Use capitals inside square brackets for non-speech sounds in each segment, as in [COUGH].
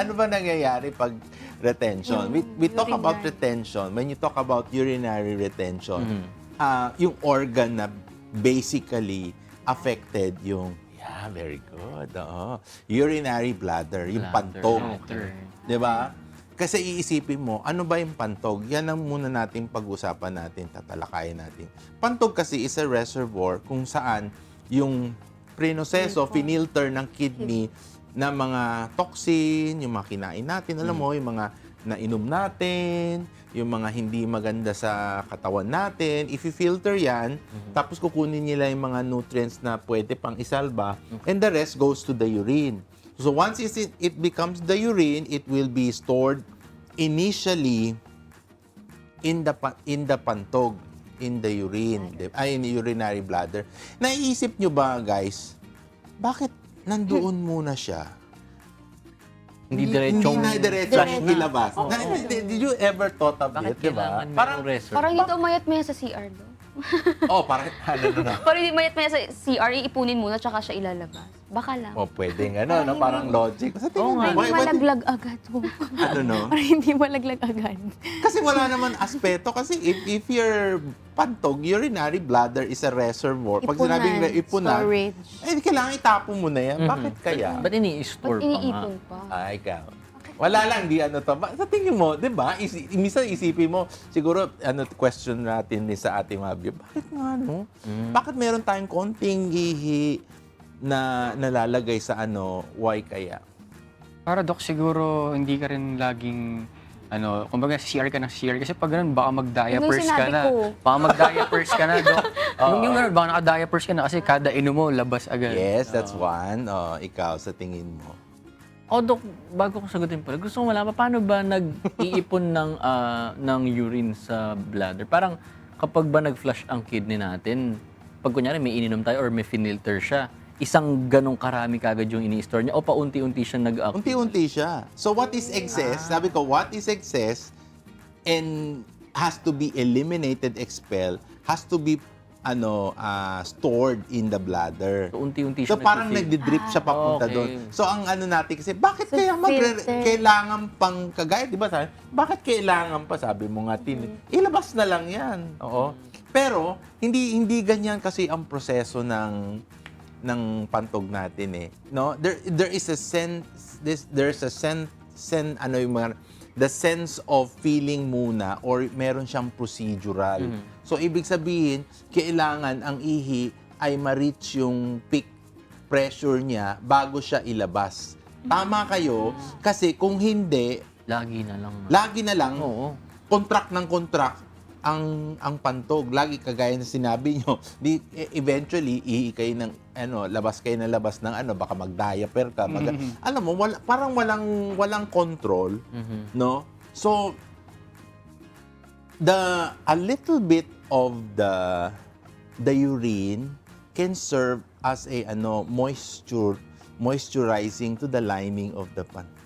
ano ba nangyayari pag retention? We, we talk about urinary. retention. When you talk about urinary retention, Mhm. ah, yung organ na basically affected yung Yeah, very good. Oo. Urinary bladder, yung Bladder, pantog. 'Di ba? Kasi iisipin mo, ano ba yung pantog? Yan ang muna nating pag-usapan natin, tatalakayin natin. Pantog kasi is a reservoir kung saan yung prinoseso, finilter ng kidney na mga toxin, yung mga kinain natin, alam mo, yung mga nainom natin, yung mga hindi maganda sa katawan natin, if-filter yan, tapos kukunin nila yung mga nutrients na pwede pang isalba, and the rest goes to the urine. So once it, it becomes the urine, it will be stored initially in the in the pantog, in the urine, ay in the urinary bladder. Naiisip nyo ba, guys, bakit nandoon muna siya? Hindi diretsong Hindi na diretsong Diretso. ilabas. Oo. Na- did did you ever thought of Bakit it, di ba? kailangan Parang, merong reservoir? Parang dito umayat maya sa CR do. oh, parang, [LAUGHS] ano, no, no. Parang hindi umayat maya sa CR, iipunin muna tsaka siya ilalabas. Baka lang. Oh, pwedeng, ano, no, parang logic. Sa tingin Oo mo, nga. Para why- hindi why- malaglag agad. [LAUGHS] ano, no? Para hindi malaglag agad. Kasi wala naman aspeto. Kasi if, if your pantog, urinary bladder is a reservoir. Pag sinabing re- ipunan, storage. eh, kailangan itapon mo na yan. Bakit kaya? Ba't ini-store pa nga? iniipon pa? Ah, ikaw. Wala lang, di ano to. Ba- Sa tingin mo, di ba? Isi, minsan isipin mo, siguro, ano, question natin ni sa ating mga view, bakit nga, no? Bakit meron tayong konting ihi na nalalagay sa ano, why kaya? Para Dok, siguro hindi ka rin laging ano, kumbaga CR ka ng CR kasi pag ganun baka mag-diapers Yun yung ka sinabi na. ko. Baka mag-diapers ka na, [LAUGHS] Dok. yung, yung ganun, baka naka-diapers ka na kasi kada inom mo, labas agad. Yes, that's one. Oh, ikaw, sa tingin mo. O, Dok, bago ko sagutin pala, gusto ko malaman, paano ba nag-iipon [LAUGHS] ng, ah, ng urine sa bladder? Parang kapag ba nag-flush ang kidney natin, pag kunyari may ininom tayo or may finilter siya, isang ganong karami kagad yung ini-store niya o paunti-unti siya nag Unti-unti siya. So what is excess? Sabi ko, what is excess and has to be eliminated, expelled, has to be ano ah, stored in the bladder. So, unti-unti So siya parang nagfi-fill. nagdi-drip siya papunta okay. doon. So ang ano natin kasi bakit So, kaya magre- filter. kailangan pang kagaya, 'di ba? Sabi, bakit kailangan pa sabi mo nga tin, ilabas na lang 'yan. Oo. Pero hindi hindi ganyan kasi ang proseso ng ng pantog natin eh. No? There there is a sense this there's a sense sen ano yung mga the sense of feeling muna or meron siyang procedural. So ibig sabihin, kailangan ang ihi ay ma-reach yung peak pressure niya bago siya ilabas. Tama kayo kasi kung hindi, Lagi na lang. lagi na lang Oo. contract ng contract ang ang pantog. Lagi kagaya na sinabi nyo, di, e- eventually, ihi kayo ng, ano, labas kayo ng labas ng ano, baka mag-diaper ka. Mag, Alam mo, wala, parang walang, walang control, Mhm. no? So, the, a little bit of the, the urine can serve as a, ano, moisture, moisturizing to the lining of the pantog.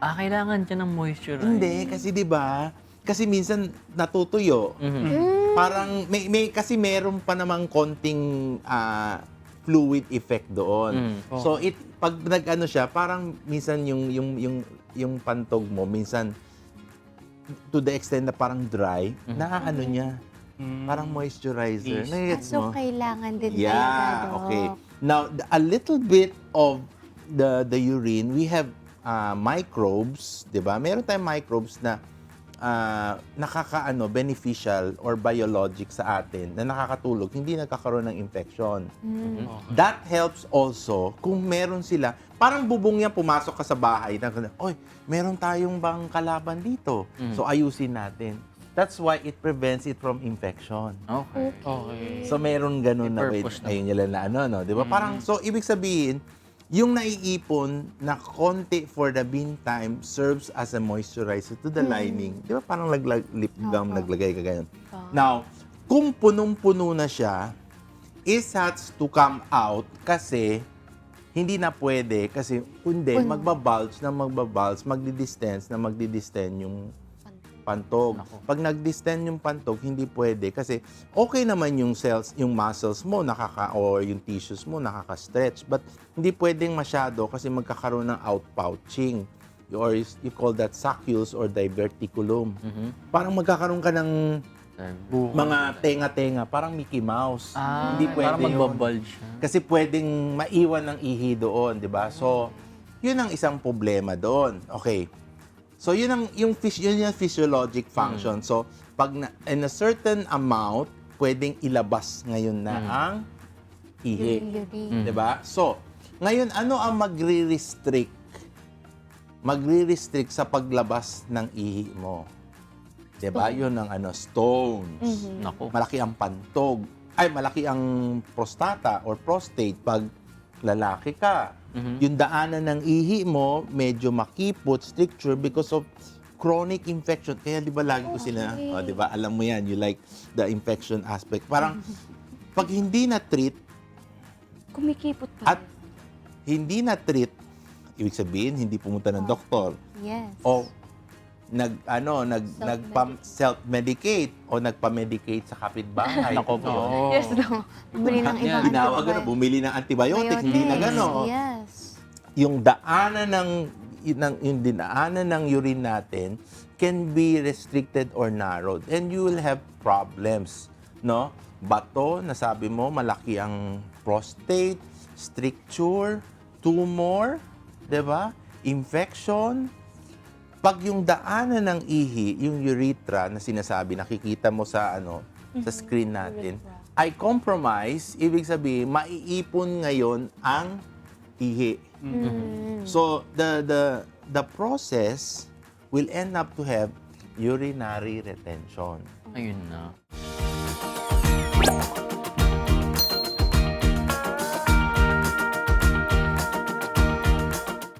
Ah, kailangan siya ng moisture. Hindi, kasi 'di ba? Kasi minsan natutuyo. Mhm. Parang may, may kasi meron pa namang konting ah, fluid effect doon. Mm. So it pag nag-ano siya, parang minsan yung yung yung yung pantog mo minsan to the extent na parang dry, naaano niya. Parang moisturizer. Yes. Nagigets mo? So, kailangan din Yeah, talaga, Dok. okay. Now, a little bit of the the urine, we have uh, microbes, 'di ba? Meron tayong microbes na uh, nakakaano beneficial or biologic sa atin na nakakatulog, hindi nagkakaroon ng infection. Mm. That helps also kung meron sila, parang bubong yan, pumasok ka sa bahay, na, oy, meron tayong bang kalaban dito? So ayusin natin. That's why it prevents it from infection. Okay. Okay. So meron ganun na wait, ayun nila na ano no, 'di ba? Parang so ibig sabihin, yung naiipon na konti for the meantime serves as a moisturizer to the lining. 'Di ba? Parang laglag lip balm Opo. naglagay ka ganun. Opo. Now, kung punong-puno na siya, it has to come out kasi hindi na pwede kasi kundi magbabulge na magbabulge, magdi-distance na magdi-distend yung pantog. Pag nag-distend yung pantog, hindi pwede kasi okay naman yung cells, yung muscles mo nakaka or yung tissues mo nakaka-stretch but hindi pwedeng masyado kasi magkakaroon ng outpouching. or is- you call that saccule or diverticulum. Mhm. Parang magkakaroon ka ng Sir. mga tenga-tenga, parang Mickey Mouse. Ah, Hindi pwede parang yun. magbabulge. Kasi pwedeng maiwan ng ihi doon, di ba? So, yun ang isang problema doon. Okay. So, yun ang yung, phys- yun yung physiologic function. So, pag na, in a certain amount, pwedeng ilabas ngayon na ang ihi. Urine. Di ba? So, ngayon, ano ang magre-restrict? Magre-restrict sa paglabas ng ihi mo. Di ba? Yun ang ano, stones. Nako. Malaki ang pantog. Ay, malaki ang prostata or prostate pag lalaki ka. Mhm. Yung daanan ng ihi mo, medyo makipot, stricture because of chronic infection. Kaya di ba lagi ko sila, oh, di ba, alam mo yan, you like the infection aspect. Parang, [LAUGHS] pag hindi na-treat, Kumikipot pa. at hindi na-treat, ibig sabihin, hindi pumunta ng doktor. yes. O nag ano nag nagpa self-medicate o nagpa-medicate sa kapitbahay. Nako po. Oo. Yes, no. Bumili ng ibang Tinawag na bumili ng antibiotic, hindi na gano. Yes. Yung daanan ng ng yung dinaanan ng urine natin can be restricted or narrowed and you will have problems, no? Bato, nasabi mo, malaki ang prostate, stricture, tumor, 'di ba? Infection, pag yung daanan ng ihi, yung urethra na sinasabi, nakikita mo sa ano, sa screen natin, ay compromise, ibig sabihin, maiipon ngayon ang ihi. So the the the process will end up to have urinary retention. Ayun na.